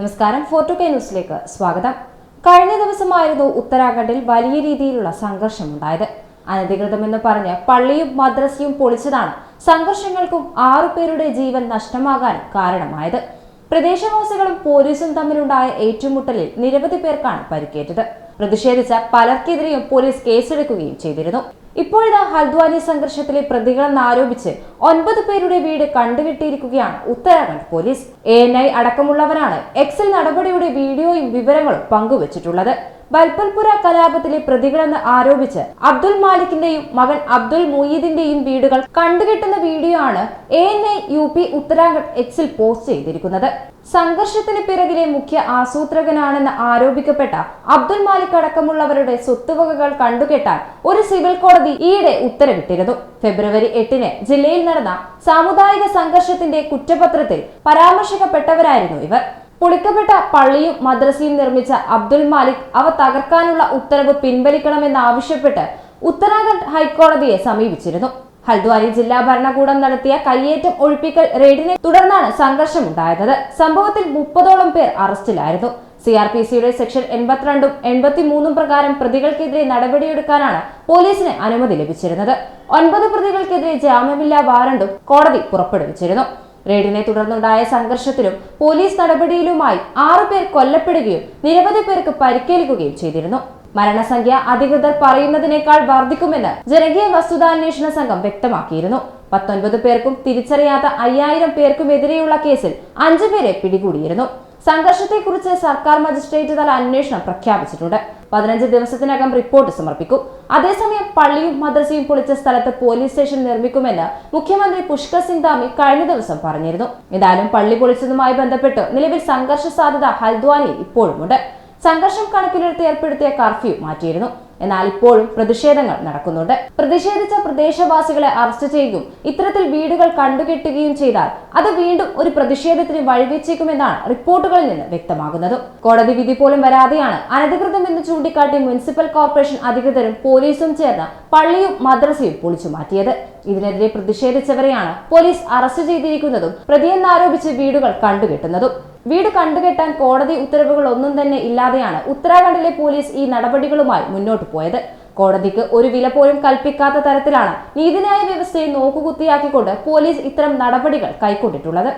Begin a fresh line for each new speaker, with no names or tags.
നമസ്കാരം. ഫോർട്ടു കെ ന്യൂസിലേക്ക് സ്വാഗതം. കഴിഞ്ഞ ദിവസമായിരുന്നു ഉത്തരാഖണ്ഡിൽ വലിയ രീതിയിലുള്ള സംഘർഷമുണ്ടായത്. അനധികൃതമെന്ന് പറഞ്ഞ് പള്ളിയും മദ്രസയും പൊളിച്ചതാണ് സംഘർഷങ്ങൾക്കും ആറുപേരുടെ ജീവൻ നഷ്ടമാകാൻ കാരണമായത്. പ്രദേശവാസികളും പോലീസും തമ്മിലുണ്ടായ ഏറ്റുമുട്ടലിൽ നിരവധി പേർക്കാണ് പരിക്കേറ്റത്. പ്രതിഷേധിച്ച പലർക്കെതിരെയും പോലീസ് കേസെടുക്കുകയും ചെയ്തിരുന്നു. ഇപ്പോഴിതാ ഹൽദ്വാനി സംഘർഷത്തിലെ പ്രതികളെന്ന് ആരോപിച്ച് ഒൻപത് പേരുടെ വീട് കണ്ടുകെട്ടിയിരിക്കുകയാണ് ഉത്തരാഖണ്ഡ് പോലീസ്. എ അടക്കമുള്ളവരാണ് എക്സൽ നടപടിയുടെ വീഡിയോയും വിവരങ്ങളും പങ്കുവച്ചിട്ടുള്ളത്. ബൽപ്പൽപുര കലാപത്തിലെ പ്രതികളെന്ന് ആരോപിച്ച് അബ്ദുൽ മാലിക്കിന്റെയും മകൻ അബ്ദുൽ മുയീദിന്റെയും വീടുകൾ കണ്ടുകെട്ടുന്ന വീഡിയോ ആണ് A N I U P Uttarakhand എക്സിൽ പോസ്റ്റ് ചെയ്തിരിക്കുന്നത്. സംഘർഷത്തിന് പിറകിലെ മുഖ്യ ആസൂത്രകനാണെന്ന് ആരോപിക്കപ്പെട്ട അബ്ദുൽ മാലിക് അടക്കമുള്ളവരുടെ സ്വത്തുവകകൾ കണ്ടുകെട്ടാൻ ഒരു സിവിൽ കോടതി ഈയിടെ ഉത്തരവിട്ടിരുന്നു. ഫെബ്രുവരി എട്ടിന് ജില്ലയിൽ നടന്ന സാമുദായിക സംഘർഷത്തിന്റെ കുറ്റപത്രത്തിൽ പരാമർശിക്കപ്പെട്ടവരായിരുന്നു ഇവർ. പൊളിക്കപ്പെട്ട പള്ളിയും മദ്രസയും നിർമ്മിച്ച അബ്ദുൽ മാലിക് അവ തകർക്കാനുള്ള ഉത്തരവ് പിൻവലിക്കണമെന്നാവശ്യപ്പെട്ട് ഉത്തരാഖണ്ഡ് ഹൈക്കോടതിയെ സമീപിച്ചിരുന്നു. ഹൽദ്വാനി ജില്ലാ ഭരണകൂടം നടത്തിയ കയ്യേറ്റം ഒഴിപ്പിക്കൽ റെയ്ഡിനെ തുടർന്നാണ് സംഘർഷമുണ്ടായത്. സംഭവത്തിൽ മുപ്പതോളം പേർ അറസ്റ്റിലായിരുന്നു. സി ആർ പി സിയുടെ സെക്ഷൻ എൺപത്തിരണ്ടും എൺപത്തിമൂന്നും പ്രകാരം പ്രതികൾക്കെതിരെ നടപടിയെടുക്കാനാണ് പോലീസിന് അനുമതി ലഭിച്ചിരുന്നത്. ഒൻപത് പ്രതികൾക്കെതിരെ ജാമ്യമില്ലാ വാറണ്ടും കോടതി പുറപ്പെടുവിച്ചിരുന്നു. റെയ്ഡിനെ തുടർന്നുണ്ടായ സംഘർഷത്തിലും പോലീസ് നടപടിയിലുമായി ആറുപേർ കൊല്ലപ്പെടുകയും നിരവധി പേർക്ക് പരിക്കേൽക്കുകയും ചെയ്തിരുന്നു. മരണസംഖ്യ അധികൃതർ പറയുന്നതിനേക്കാൾ വർദ്ധിക്കുമെന്ന് ജനകീയ വസ്തുതാന്വേഷണ സംഘം വ്യക്തമാക്കിയിരുന്നു. പത്തൊൻപത് പേർക്കും തിരിച്ചറിയാത്ത അയ്യായിരം പേർക്കുമെതിരെയുള്ള കേസിൽ അഞ്ചു പേരെ പിടികൂടിയിരുന്നു. സംഘർഷത്തെക്കുറിച്ച് സർക്കാർ മജിസ്ട്രേറ്റ് തല അന്വേഷണം പ്രഖ്യാപിച്ചിട്ടുണ്ട്. പതിനഞ്ച് ദിവസത്തിനകം റിപ്പോർട്ട് സമർപ്പിക്കും. അതേസമയം പള്ളിയും മദ്രസയും പൊളിച്ച സ്ഥലത്ത് പോലീസ് സ്റ്റേഷൻ നിർമ്മിക്കുമെന്ന് മുഖ്യമന്ത്രി പുഷ്കർ സിംഗ് ധാമി കഴിഞ്ഞ ദിവസം പറഞ്ഞിരുന്നു. എന്തായാലും പള്ളി പൊളിച്ചതുമായി ബന്ധപ്പെട്ട് നിലവിൽ സംഘർഷ സാധ്യത ഹൽദ്വാനിയിൽ ഇപ്പോഴുമുണ്ട്. സംഘർഷം കണക്കിലെടുത്ത് ഏർപ്പെടുത്തിയ കർഫ്യൂ മാറ്റിയിരുന്നു. എന്നാൽ ഇപ്പോഴും പ്രതിഷേധങ്ങൾ നടക്കുന്നുണ്ട്. പ്രതിഷേധിച്ച പ്രദേശവാസികളെ അറസ്റ്റ് ചെയ്യുകയും ഇത്തരത്തിൽ വീടുകൾ കണ്ടുകെട്ടുകയും ചെയ്താൽ അത് വീണ്ടും ഒരു പ്രതിഷേധത്തിന് വഴിവെച്ചേക്കുമെന്നാണ് റിപ്പോർട്ടുകളിൽ നിന്ന് വ്യക്തമാകുന്നത്. കോടതി വിധി പോലും വരാതെയാണ് അനധികൃതമെന്ന് ചൂണ്ടിക്കാട്ടി മുനിസിപ്പൽ കോർപ്പറേഷൻ അധികൃതരും പോലീസും ചേർന്ന് പള്ളിയും മദ്രസയും പൊളിച്ചു മാറ്റിയത്. ഇതിനെതിരെ പ്രതിഷേധിച്ചവരെയാണ് പോലീസ് അറസ്റ്റ് ചെയ്തിരിക്കുന്നതും പ്രതിയെന്നാരോപിച്ച് വീടുകൾ കണ്ടുകെട്ടുന്നതും. വീട് കണ്ടുകെട്ടാൻ കോടതി ഉത്തരവുകൾ ഒന്നും തന്നെ ഇല്ലാതെയാണ് ഉത്തരാഖണ്ഡിലെ പോലീസ് ഈ നടപടികളുമായി മുന്നോട്ട് പോയത്. കോടതിക്ക് ഒരു വില പോലും കൽപ്പിക്കാത്ത തരത്തിലാണ് നീതിന്യായ വ്യവസ്ഥയെ നോക്കുകുത്തിയാക്കിക്കൊണ്ട് പോലീസ് ഇത്തരം നടപടികൾ കൈക്കൊണ്ടിട്ടുള്ളത്.